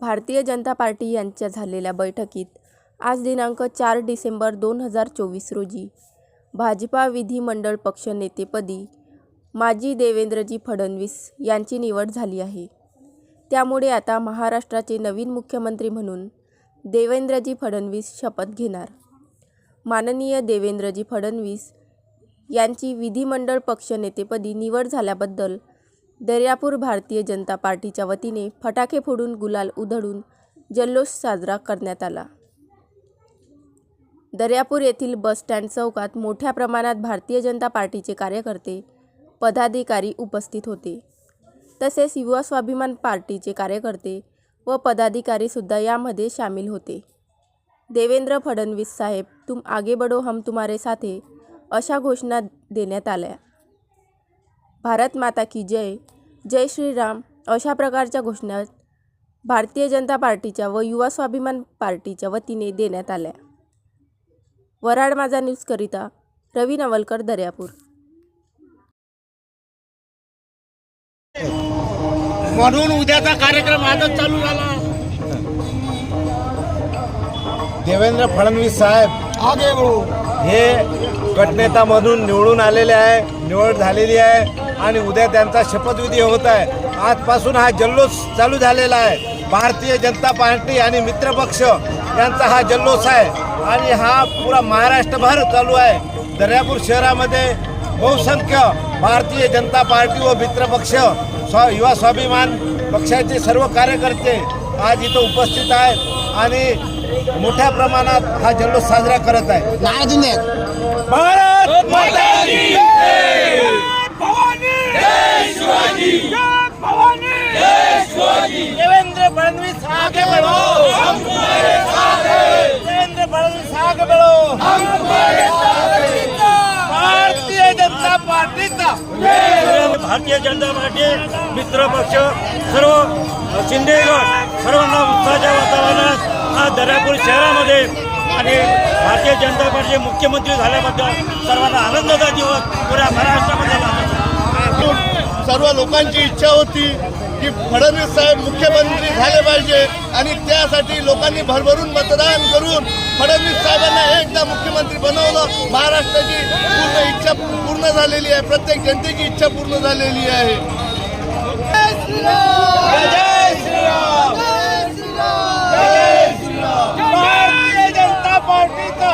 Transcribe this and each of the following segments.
Bharatiya Janata party यांच्या झालेल्या बैठकीत आज दिनांक चार डिसेंबर दोन हजार चोवीस रोजी भाजपा विधिमंडळ पक्षनेतेपदी माजी देवेंद्रजी फडणवीस यांची निवड झाली आहे. त्यामुळे आता महाराष्ट्राचे नवीन मुख्यमंत्री म्हणून देवेंद्रजी फडणवीस शपथ घेणार. माननीय देवेंद्रजी फडणवीस यांची विधिमंडळ पक्षनेतेपदी निवड झाल्याबद्दल दर्यापूर भारतीय जनता पार्टीच्या वतीने फटाके फोडून गुलाल उधळून जल्लोष साजरा करण्यात आला. दर्यापूर येथील बसस्टँड चौकात मोठ्या प्रमाणात भारतीय जनता पार्टीचे कार्यकर्ते पदाधिकारी उपस्थित होते. तसेच युवा स्वाभिमान पार्टीचे कार्यकर्ते व पदाधिकारीसुद्धा यामध्ये सामील होते. देवेंद्र फडणवीस साहेब तुम आगे बडो हम तुम्हारे साथे अशा घोषणा देण्यात आल्या. भारत माता की जय. जय श्रीराम. अशा प्रकारच्या घोषणा भारतीय जनता पार्टीच्या व युवा स्वाभिमान पार्टीच्या वतीने देण्यात आल्या. वराड माझा न्यूजकरिता रवी नवलकर दर्यापूर. म्हणून उद्याचा कार्यक्रम आजच चालू झाला. देवेंद्र फडणवीस साहेब आगे बढो. हे गटनेता म्हणून निवडून आलेले आहे निवड झालेली आहे आणि उद्या त्यांचा शपथविधी होत आहे. आजपासून हा जल्लोष चालू झालेला आहे. भारतीय जनता पार्टी आणि मित्रपक्ष यांचा हा जल्लोष आहे आणि हा पुरा महाराष्ट्रभर चालू आहे. दर्यापूर शहरामध्ये बहुसंख्य भारतीय जनता पार्टी व मित्रपक्ष स्व युवा स्वाभिमान पक्षाचे सर्व कार्यकर्ते आज इथं उपस्थित आहेत आणि मोठ्या प्रमाणात हा जल्लोष साजरा करत आहे नाराजून द्या. भारत माता की देवेंद्र फडणवीस आगे बढ़ो! हम तुम्हारे साथ देवेंद्र फडणवीस आगे बढ़ो! हम तुम्हारे साथ भारतीय जनता पार्टीचा भारतीय जनता पार्टी मित्र पक्ष सर्व शिंदे गट सर्वांना उत्साहाच्या वातावरणात आज दर्यापूर शहरामध्ये आणि भारतीय जनता पार्टीचे मुख्यमंत्री झाल्याबद्दल सर्वांना आनंदाचा दिवस पुऱ्या महाराष्ट्रामध्ये लागतो सर्व लोकांची इच्छा होती की फडणवीस साहेब मुख्यमंत्री झाले पाहिजे आणि त्यासाठी लोकांनी भरभरून मतदान करून फडणवीस साहेबांना एकदा मुख्यमंत्री बनवलं. महाराष्ट्राची पूर्ण इच्छा पूर्ण झालेली आहे. प्रत्येक जनतेची इच्छा पूर्ण झालेली आहे भारतीय जनता पार्टीचा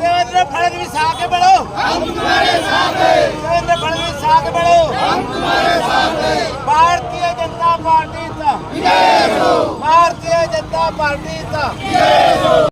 देवेंद्र फडणवीस आगे बढ़ो। हम तुम्हारे साथ हैं। देवेंद्र फडणवीस आगे बढ़ो। हम तुम्हारे साथ हैं। भारतीय जनता पार्टीचा भारतीय जनता पार्टीचा